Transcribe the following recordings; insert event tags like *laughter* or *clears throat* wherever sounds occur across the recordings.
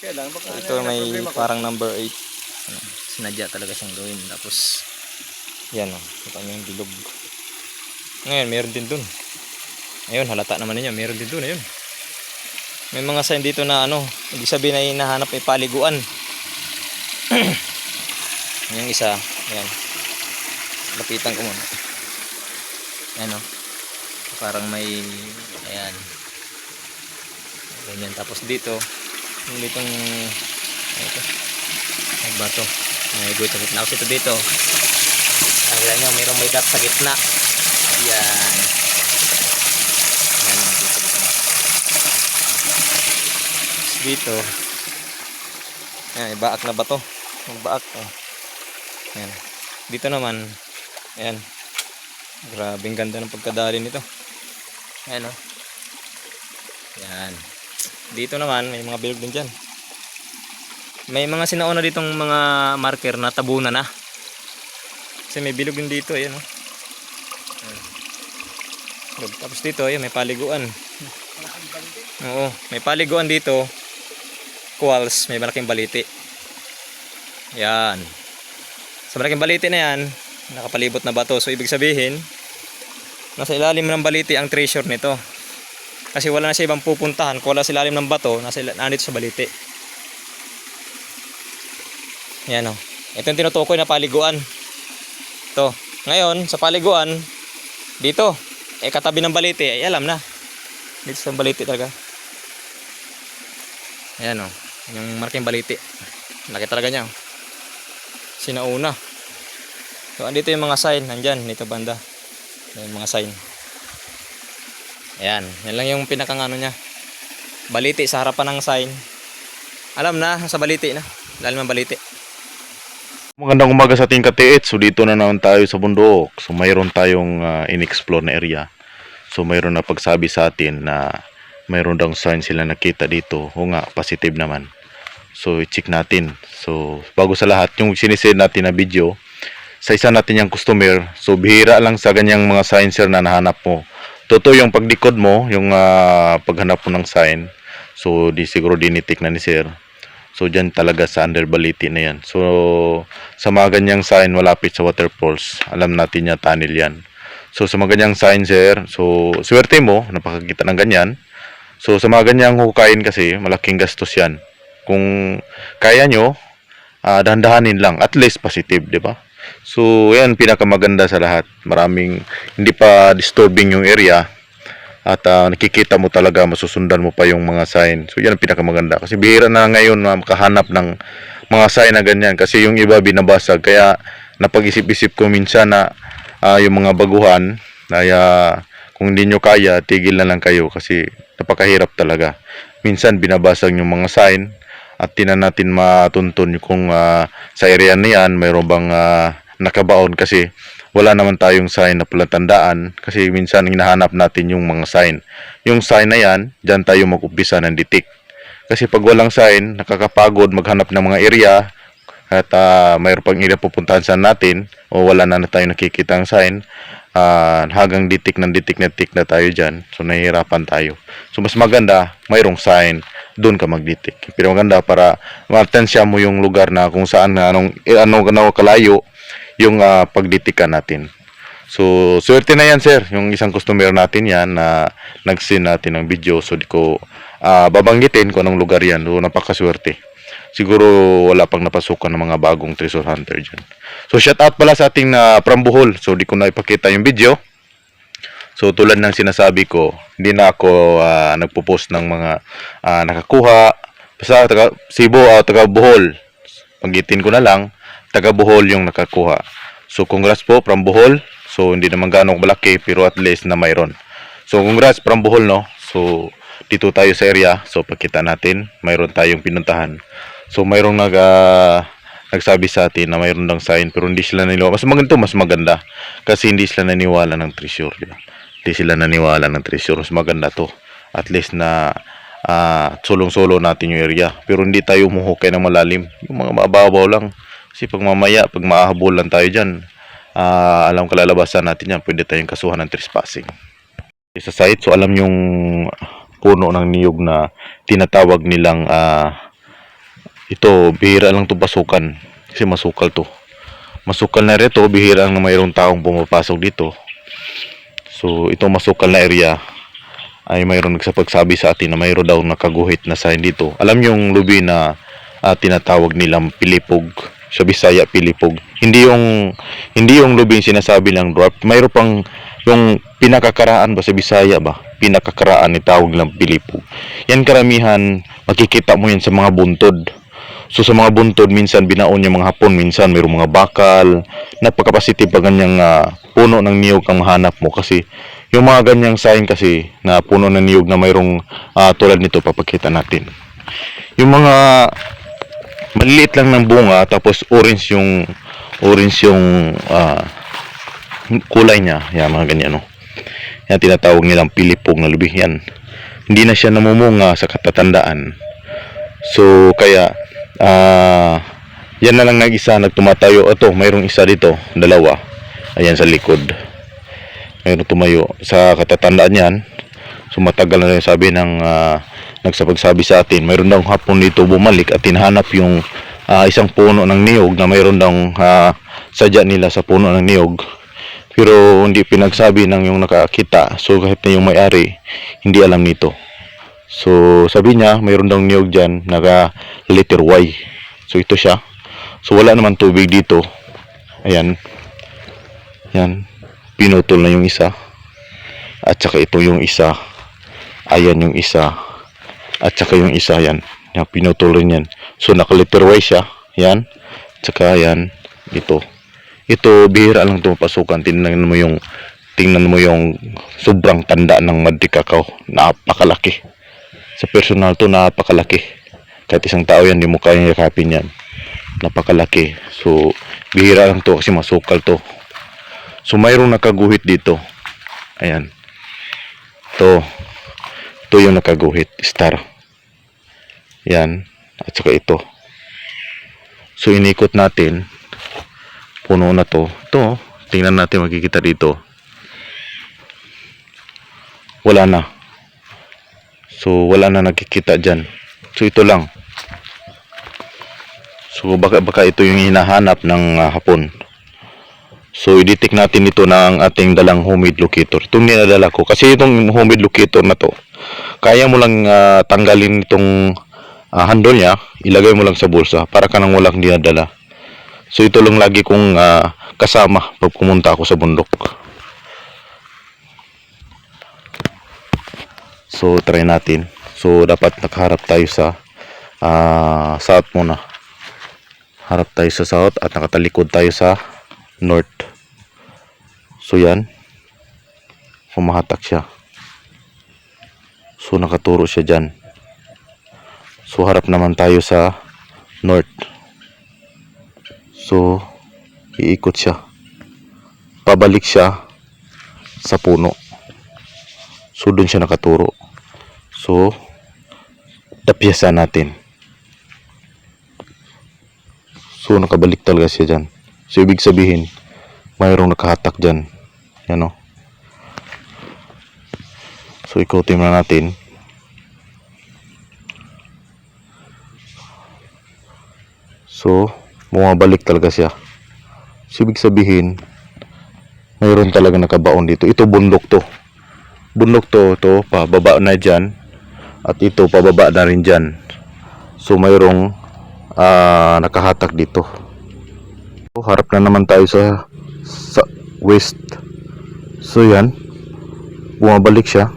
Kaya lang, baka Ito ano, may parang number 8. Sinadya talaga siyang gawin. Tapos, yan o. Oh, ito yung bilog. Ngayon, meron din dun. Ayun, halata naman ninyo. Meron din dun. Ayun. May mga sign dito na ano, ibig sabihin ay nahanap may paliguan. *clears throat* yung isa, ayan. Lapitan ko muna. Ayan o. Parang may, ayan. Ganyan. Tapos dito, yung ditong, ano ito, may bato. May guhit sa gitna. Tapos ito dito, nakikita nyo, mayroong may dot sa gitna. Yan. Yan, yung dito. Tapos dito, ayan, ibaak na bato. Yung baak, oh. Ayan. Dito naman, ayan. Grabing ganda ng pagkadali nito. Ayan, oh. Yan. Dito naman, may mga bilog din dyan. May mga sinauna ditong mga marker na tabunan na. Kasi may bilog din dito, oh. Ayan. Bilog. Tapos dito, ayan, may paliguan. Oo, may paliguan dito. Quals, may malaking baliti. Yan. Sa malaking baliti na yan, nakapalibot na bato. So, ibig sabihin, nasa ilalim ng baliti ang treasure nito. Kasi wala na siya ibang pupuntahan. Kung wala sa ilalim ng bato, nasa nandito sa baliti. Yan o. Ito yung tinutukoy na paliguan. Ito. Ngayon, sa paliguan, dito, eh katabi ng baliti, ay alam na. Dito sa baliti talaga. Ayan o. Yung marking baliti. Laki talaga niya. oh. Sinauna. So, andito yung mga sign. Nandyan, dito banda. Yung mga sign. Ayan. Yan lang yung pinakangano niya. Baliti sa harapan ng sign. Alam na, sa baliti na. Lalim ng baliti. Magandang umaga sa ating katiit. So dito na naman tayo sa bundok. So mayroon tayong uh, in-explore na area. So mayroon na pagsabi sa atin na mayroon daw sign sila nakita dito. O nga, positive naman. So i-check natin. So bago sa lahat, yung sinisend natin na video, sa isa natin yung customer, so bihira lang sa ganyang mga sign sir na nahanap mo. Totoo yung pagdikod mo, yung ah, paghanap mo ng sign. So di siguro dinitik na ni sir. So dyan talaga sa underbaliti na yan. So sa mga ganyang sign malapit sa waterfalls, alam natin yan tunnel yan. So sa mga ganyang sign sir, so swerte mo, napakakita ng ganyan. So sa mga ganyang hukayin kasi, malaking gastos yan. Kung kaya nyo, ah, dahan-dahanin lang. At least positive, di ba? So yan, pinakamaganda sa lahat. Maraming, hindi pa disturbing yung area. At ah, nakikita mo talaga, masusundan mo pa yung mga sign. So yan ang pinakamaganda. Kasi bihira na ngayon na makahanap ng mga sign na ganyan. Kasi yung iba binabasag. Kaya napag-isip-isip ko minsan na ah, yung mga baguhan, ay ah, kung hindi nyo kaya, tigil na lang kayo. Kasi napakahirap talaga. Minsan binabasag yung mga sign at tinan natin matuntun kung ah, sa area na yan mayroon bang ah, nakabaon kasi wala naman tayong sign na palatandaan kasi minsan hinahanap natin yung mga sign. Yung sign na yan, dyan tayo mag-umpisa ng detect. Kasi pag walang sign, nakakapagod maghanap ng mga area at ah, mayroon pang area pupuntahan sa natin o wala na na tayo nakikita ang sign ah, hanggang ditik ng ditik na tik na tayo dyan so nahihirapan tayo so mas maganda mayroong sign doon ka magditik pero maganda para matensya mo yung lugar na kung saan na anong eh, ano ano kalayo yung ah, pagditikan natin So, swerte na yan, sir. Yung isang customer natin yan na nag-send natin ng video. So, di ko ah, babanggitin kung anong lugar yan. So, napakaswerte. Siguro wala pang napasukan ng mga bagong treasure hunter dyan. So, shout out pala sa ating na from Bohol. So, di ko na ipakita yung video. So, tulad ng sinasabi ko, hindi na ako ah, nagpo-post ng mga ah, nakakuha. Basta taga Cebu o taga Bohol. Panggitin ko na lang, taga Bohol yung nakakuha. So, congrats po from Bohol. So, hindi naman gano'ng malaki, pero at least na mayroon. So, congrats from Bohol, no? So, dito tayo sa area. So, pagkita natin, mayroon tayong pinuntahan. So, mayroong nag, ah, nagsabi sa atin na mayroon daw sign, pero hindi sila naniwala. Mas maganda, mas maganda. Kasi hindi sila naniwala ng treasure, di? Hindi sila naniwala ng treasure. Maganda to. At least na ah, sulong-solo natin yung area. Pero hindi tayo umuhukay ng malalim. Yung mga mababaw lang. Kasi pag mamaya, pag maahabol lang tayo dyan, ah, alam kalalabasan natin yan, pwede tayong kasuhan ng trespassing. Sa site, so alam yung puno ng niyog na tinatawag nilang ah, ito, bihira lang to pasukan. Kasi masukal to. Masukal na rito, bihira lang na mayroong taong pumapasok dito. So, ito masukal na area ay mayroong nagsapagsabi sa atin na mayroon daw nakaguhit na sign dito. Alam yung lubi na ah, tinatawag nilang pilipog sa Bisaya pilipog. Hindi yung hindi yung lubi yung sinasabi lang dwarf. Mayroon pang yung pinakakaraan ba sa Bisaya ba? Pinakakaraan ni tawag lang pilipog. Yan karamihan makikita mo yan sa mga buntod. So sa mga buntod minsan binaon yung mga hapon, minsan mayroong mga bakal. Napaka-positive pa ganyang ah, puno ng niyog ang mahanap mo kasi yung mga ganyang sign kasi na puno ng niyog na mayroong ah, tulad nito papakita natin. Yung mga maliliit lang ng bunga tapos orange yung orange yung ah, kulay niya. Yan mga ganyan no. Yan tinatawag nilang pilipog na lubi yan. Hindi na siya namumunga sa katatandaan. So kaya ah yan na lang nag-isa nagtumatayo. Ito, mayroong isa dito, dalawa. Ayan sa likod. Mayroong tumayo sa katatandaan yan. So matagal na rin sabi ng ah, nagsapagsabi sa atin. Mayroon daw hapon dito bumalik at tinhanap yung ah, isang puno ng niyog na mayroon daw ah, sadya nila sa puno ng niyog. Pero hindi pinagsabi ng yung nakakita. So kahit na yung may-ari, hindi alam nito. So sabi niya, mayroon daw niyog dyan, naka letter Y. So ito siya. So wala naman tubig dito. Ayan. Yan. Pinutol na yung isa. At saka ito yung isa. Ayan yung isa. At saka yung isa yan. Yan pinutol rin yan. So naka letter Y siya. Yan. Tsaka yan. Ito. Ito bihira lang ito pasukan. Tingnan mo yung tingnan mo yung sobrang tanda ng Madri Cacao. Napakalaki. Sa personal to napakalaki. Kahit isang tao yan, di mo kayang yakapin yan. Napakalaki. So, bihira lang to kasi masukal to. So, mayroong nakaguhit dito. Ayan. To. Ito yung nakaguhit. Star. Yan. At saka ito. So, inikot natin. Puno na to. Ito. Tingnan natin makikita dito. Wala na. So, wala na nakikita dyan. So, ito lang. So, baka, baka ito yung hinahanap ng ah, hapon. So, i-detect natin ito ng ating dalang homemade locator. Itong ninadala ko. Kasi itong homemade locator na to, kaya mo lang ah, tanggalin itong ah, handle niya, ilagay mo lang sa bulsa para ka nang walang dinadala. So, ito lang lagi kong ah, kasama pag pumunta ako sa bundok. So, try natin. So, dapat nakaharap tayo sa ah, south muna. Harap tayo sa south at nakatalikod tayo sa north. So, yan. Humahatak siya. So, nakaturo siya dyan. So, harap naman tayo sa north. So, iikot siya. Pabalik siya sa puno. So, doon siya nakaturo. So, tapyasa natin. So, nakabalik talaga siya dyan. So, ibig sabihin, mayroong nakahatak dyan. Yan o. So, ikutin na natin. So, bumabalik talaga siya. So, ibig sabihin, mayroon talaga nakabaon dito. Ito, bundok to. Bundok to, to, pababa na dyan. At ito, pababa na rin dyan. So, mayroong ah, nakahatak dito. So, harap na naman tayo sa, sa west. So, yan. Bumabalik siya.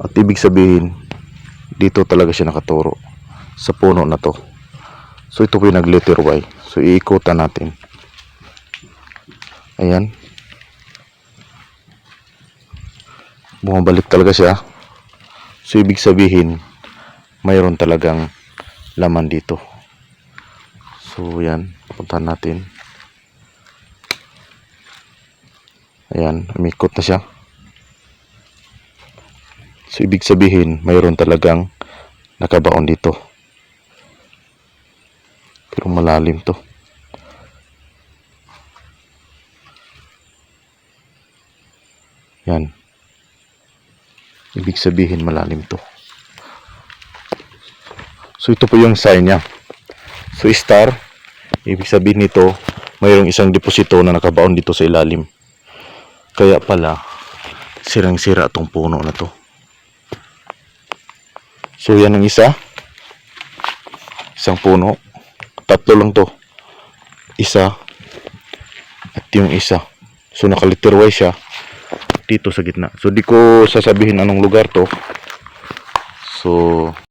At ibig sabihin, dito talaga siya nakaturo. Sa puno na to. So, ito po yung nag-letter Y. So, iikutan natin. Ayan. Bumabalik talaga siya. So, ibig sabihin, mayroon talagang laman dito. So, yan. Puntahan natin. Ayan. Umikot na siya. So, ibig sabihin, mayroon talagang nakabaon dito. Pero malalim to. Yan. Ibig sabihin malalim to. So ito po yung sign niya. So star, ibig sabihin nito, mayroong isang deposito na nakabaon dito sa ilalim. Kaya pala, sirang-sira tong puno na to. So yan ang isa. Isang puno. Tatlo lang to. Isa. At yung isa. So nakaliterway siya dito sa gitna. So di ko sasabihin anong lugar to. So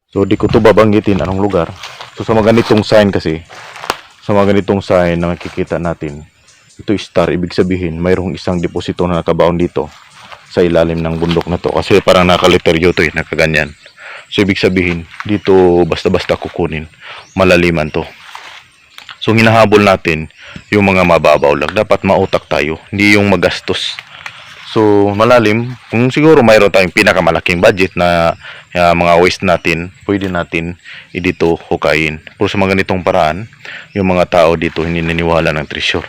so di ko to babanggitin anong lugar. So sa mga ganitong sign kasi sa mga ganitong sign na makikita natin ito star ibig sabihin mayroong isang deposito na nakabaon dito sa ilalim ng bundok na to kasi parang nakaliteryo to eh nakaganyan. So ibig sabihin dito basta-basta kukunin malaliman to. So hinahabol natin yung mga mababaw lang. Dapat mautak tayo, hindi yung magastos. So malalim, kung siguro mayroon tayong pinakamalaking budget na ah, mga waste natin, pwede natin idito hukayin. Pero sa mga ganitong paraan, yung mga tao dito hindi naniwala ng treasure.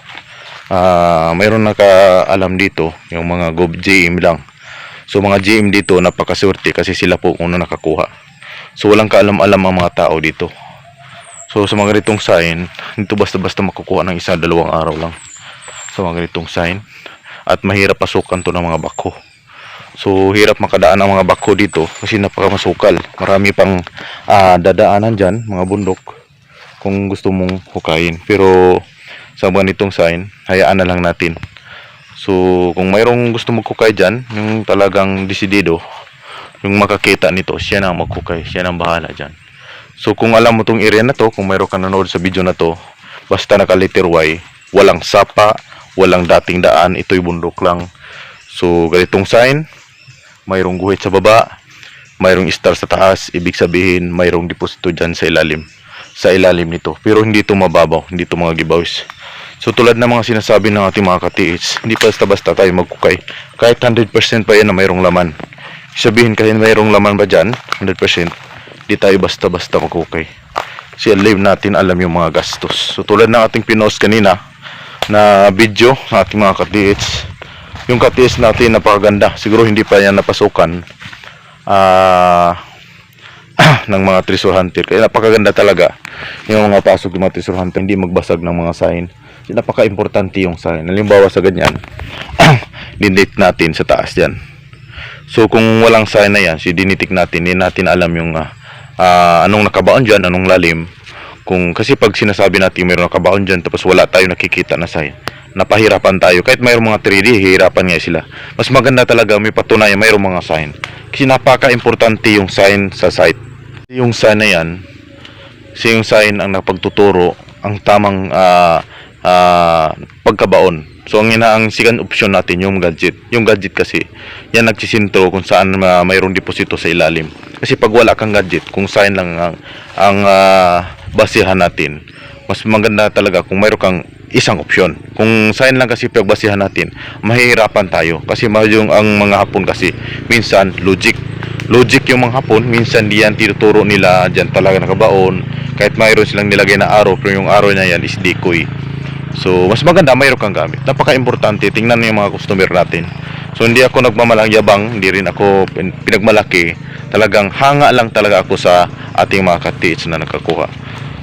Ah, mayroon nakaalam dito, yung mga gov GM lang. So mga GM dito napakaswerte kasi sila po ano nakakuha. So walang kaalam-alam ang mga tao dito. So sa mga ganitong sign, dito basta-basta makukuha ng isa dalawang araw lang. Sa mga ganitong sign. At mahirap pasukan to ng mga bako. So hirap makadaan ang mga bako dito kasi napakamasukal. Marami pang ah, dadaanan dyan, mga bundok, kung gusto mong hukayin. Pero sa ganitong sign, hayaan na lang natin. So kung mayroong gusto magkukay dyan, yung talagang desidido, yung makakita nito, siya na ang magkukay, siya na ang bahala dyan. So kung alam mo tong area na to, kung mayroon ka sa video na to, basta naka letter Y, walang sapa, walang dating daan, ito'y bundok lang. So ganitong sign, mayroong guhit sa baba, mayroong star sa taas, ibig sabihin mayroong deposito dyan sa ilalim. Sa ilalim nito. Pero hindi ito mababaw, hindi ito mga gibaws. So tulad ng mga sinasabi ng ating mga katiits, hindi basta-basta tayo magkukay. Kahit 100% pa yan na mayroong laman. Sabihin kahit mayroong laman ba dyan, 100%, di tayo basta-basta magkukay. Kasi alam natin alam yung mga gastos. So tulad ng ating pinost kanina na video ng ating mga katiits, yung katiits natin napakaganda. Siguro hindi pa yan napasukan ah *clears throat* ng mga treasure hunter. Kaya napakaganda talaga yung mga pasok ng mga treasure hunter. Hindi magbasag ng mga sign. Kasi napaka-importante yung sign. Halimbawa sa ganyan, *clears throat* dindate natin sa taas yan. So kung walang sign na yan, si dinitik natin, hindi natin alam yung ah, ah, anong nakabaon dyan, anong lalim. Kung kasi pag sinasabi natin mayroong nakabaon dyan tapos wala tayo nakikita na sign, napahirapan tayo. Kahit mayroong mga 3D, hihirapan nga sila. Mas maganda talaga may patunayan mayroong mga sign. Kasi napaka-importante yung sign sa site. Yung sign na yan, kasi yung sign ang napagtuturo ang tamang ah, ah, pagkabaon. So ang ina ang second option natin yung gadget. Yung gadget kasi yan nagsisintro kung saan ah, mayroong deposito sa ilalim. Kasi pag wala kang gadget, kung sign lang ang ang ah, basihan natin, mas maganda talaga kung mayroon kang isang opsyon. Kung sign lang kasi pagbasihan natin, mahihirapan tayo. Kasi yung ang mga hapon kasi minsan logic. Logic yung mga hapon, minsan di yan tinuturo nila dyan talaga nakabaon. Kahit mayroon silang nilagay na araw, pero yung araw na yan is decoy. So, mas maganda mayroon kang gamit. Napaka-importante. Tingnan niyo yung mga customer natin. So, hindi ako nagmamalang yabang, hindi rin ako pin- pinagmalaki. Talagang hanga lang talaga ako sa ating mga katiits na nakakuha.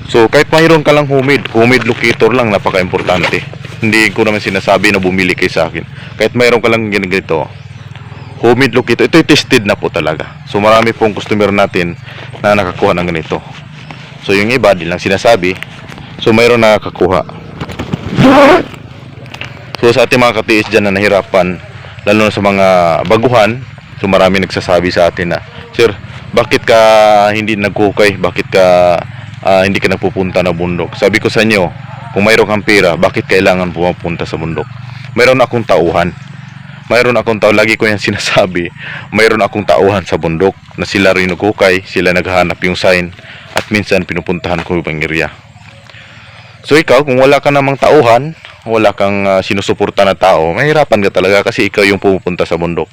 So, kahit mayroon ka lang humid, humid locator lang, napaka-importante. Hindi ko naman sinasabi na bumili kay sa akin. Kahit mayroon ka lang ganito, humid locator, ito tested na po talaga. So, marami pong customer natin na nakakuha ng ganito. So, yung iba, di lang sinasabi. So, mayroon nakakakuha. So sa ating mga katiis dyan na nahirapan, lalo na sa mga baguhan, so marami nagsasabi sa atin na, Sir, bakit ka hindi nagkukay? Bakit ka ah, hindi ka nagpupunta na bundok? Sabi ko sa inyo, kung mayroon kang pera, bakit kailangan pumapunta sa bundok? Mayroon akong tauhan. Mayroon akong tao, lagi ko yan *laughs* sinasabi, mayroon akong tauhan sa bundok na sila rin nagkukay, sila naghahanap yung sign, at minsan pinupuntahan ko yung area. So ikaw, kung wala ka namang tauhan, wala kang ah, sinusuporta na tao, mahirapan ka talaga kasi ikaw yung pumupunta sa bundok.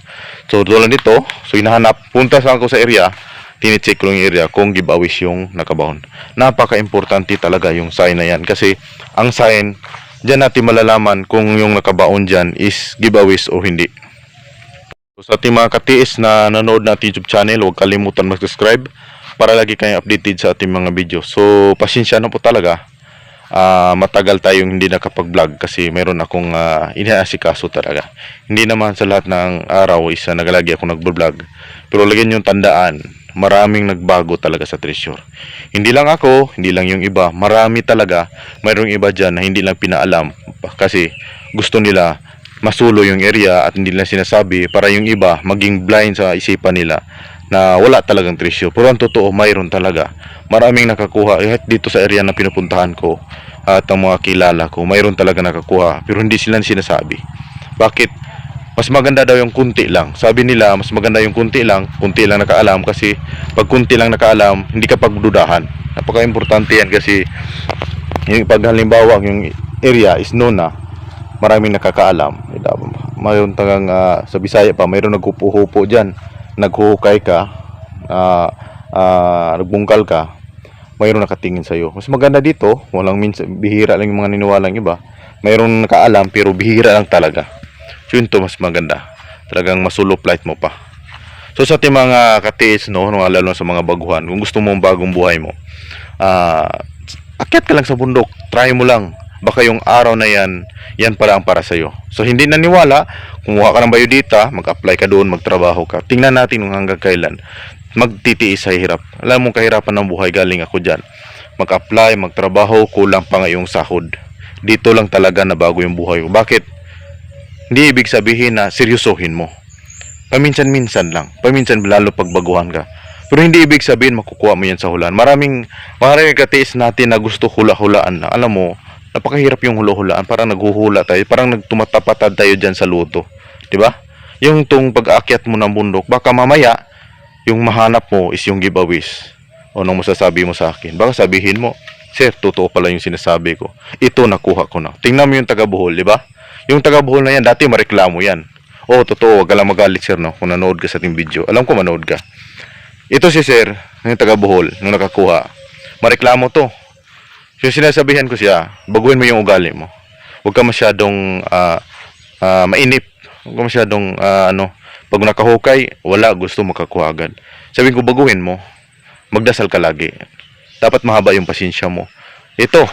So tulad nito, so hinahanap, punta sa ako sa area, tinicheck ko yung area kung giveaways yung nakabahon. Napaka-importante talaga yung sign na yan kasi ang sign, dyan natin malalaman kung yung nakabaon dyan is giveaways o hindi. So, sa ating mga katiis na nanood natin YouTube channel, huwag kalimutan mag-subscribe para lagi kayong updated sa ating mga video. So, pasensya na po talaga. Ah, matagal tayong hindi nakapag-vlog kasi meron akong uh, inaasikaso talaga. Hindi naman sa lahat ng araw isa nagalagi ako nagbo-vlog. Pero lagyan yung tandaan, maraming nagbago talaga sa treasure. Hindi lang ako, hindi lang yung iba, marami talaga. Mayroong iba dyan na hindi lang pinaalam kasi gusto nila masulo yung area at hindi lang sinasabi para yung iba maging blind sa isipan nila na wala talagang treasure. Pero ang totoo, mayroon talaga. Maraming nakakuha kahit dito sa area na pinupuntahan ko at ang mga kilala ko, mayroon talaga nakakuha pero hindi sila sinasabi. Bakit? Mas maganda daw yung kunti lang. Sabi nila, mas maganda yung kunti lang, kunti lang nakaalam kasi pag kunti lang nakaalam, hindi ka pagdudahan. Napaka-importante yan kasi yung pag halimbawa yung area is known na maraming nakakaalam. Mayroon tagang ah, sa Bisaya pa, mayroon naghupo-hupo diyan, naghuhukay ka, ah, ah, nagbungkal ka, mayroon nakatingin sa iyo. Mas maganda dito, walang minsan bihira lang yung mga niniwalang iba. Mayroon nakaalam pero bihira lang talaga. So yun to mas maganda. Talagang masulop light mo pa. So sa ating mga katiis, no, mga lalo sa mga baguhan, kung gusto mo ang bagong buhay mo, ah, akyat ka lang sa bundok, try mo lang. Baka yung araw na yan, yan pala ang para sa'yo. So hindi naniwala, kumuha ka ng bayodita, mag-apply ka doon, magtrabaho ka. Tingnan natin kung hanggang kailan magtitiis sa hirap. Alam mo kahirapan ng buhay, galing ako dyan. Mag-apply, magtrabaho, kulang pa nga yung sahod. Dito lang talaga na bago yung buhay ko. Bakit? Hindi ibig sabihin na seryosohin mo. Paminsan-minsan lang. Paminsan lalo pagbaguhan ka. Pero hindi ibig sabihin makukuha mo yan sa hulaan. Maraming, maraming katiis natin na gusto hula-hulaan lang. Alam mo, napakahirap yung hula-hulaan. Parang naghuhula tayo. Parang nagtumatapatad tayo dyan sa luto. 'Di ba? Yung tung pag-aakyat mo ng bundok, baka mamaya, yung mahanap mo is yung giveaways. O anong masasabi mo sa akin? Baka sabihin mo, Sir, totoo pala yung sinasabi ko. Ito nakuha ko na. Tingnan mo yung taga Bohol, di ba? Yung taga Bohol na yan, dati mareklamo yan. Oo, totoo, wag ka lang magalit sir, no? Kung nanood ka sa ating video. Alam ko manood ka. Ito si sir, yung taga Bohol, nung nakakuha. Mareklamo to. Yung sinasabihan ko siya, baguhin mo yung ugali mo. Huwag ka masyadong ah, ah, mainip. Huwag ka masyadong ah, ano, pag nakahukay, wala, gusto makakuha agad. Sabi ko, baguhin mo. Magdasal ka lagi. Dapat mahaba yung pasensya mo. Ito,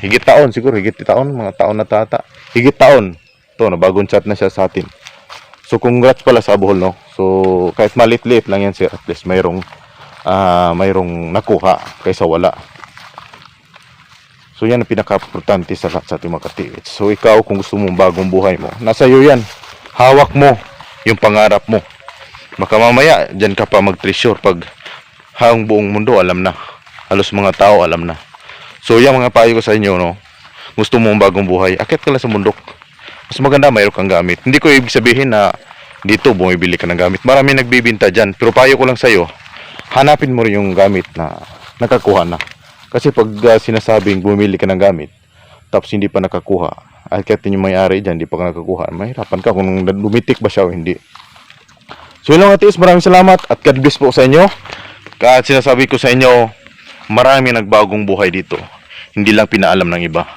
higit taon, siguro higit taon, mga taon na tata. Higit taon. Ito, nabagong chat na siya sa atin. So, congrats pala sa Bohol, no? So, kahit malit-liit lang yan, sir, at least mayroong, ah, mayroong nakuha kaysa wala. So, yan ang pinaka-importante sa lahat sa ating mga. So, ikaw, kung gusto mong bagong buhay mo, nasa iyo yan. Hawak mo yung pangarap mo. Baka mamaya, dyan ka pa mag-treasure pag ang buong mundo alam na. Halos mga tao alam na. So, yan mga payo ko sa inyo, no? Gusto mo ang bagong buhay, akit ka lang sa bundok. Mas maganda, mayroon kang gamit. Hindi ko ibig sabihin na dito bumibili ka ng gamit. Marami nagbibinta dyan. Pero payo ko lang sa'yo, hanapin mo rin yung gamit na nakakuha na. Kasi pag ah, sinasabing bumili ka ng gamit, tapos hindi pa nakakuha, at kahit yung may-ari dyan, hindi pa ka nakakuha, mahirapan ka kung lumitik ba siya o hindi. So yun lang atis, maraming salamat at God bless po sa inyo. At sinasabi ko sa inyo, marami nagbagong buhay dito. Hindi lang pinaalam ng iba.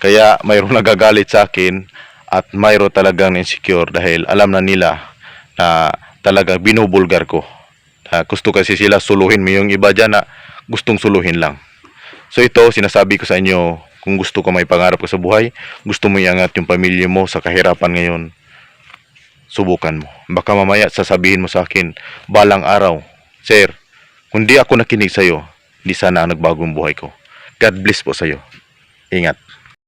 Kaya mayroong *laughs* nagagalit sa akin at mayroon talagang insecure dahil alam na nila na talaga binubulgar ko. Ah, gusto kasi sila suluhin mo yung iba dyan na gustong suluhin lang. So ito, sinasabi ko sa inyo, kung gusto ko may pangarap ka sa buhay, gusto mo iangat yung pamilya mo sa kahirapan ngayon, subukan mo. Baka mamaya sasabihin mo sa akin, balang araw, Sir, kung di ako nakinig sa'yo, di sana ang nagbagong buhay ko. God bless po sa'yo. Ingat.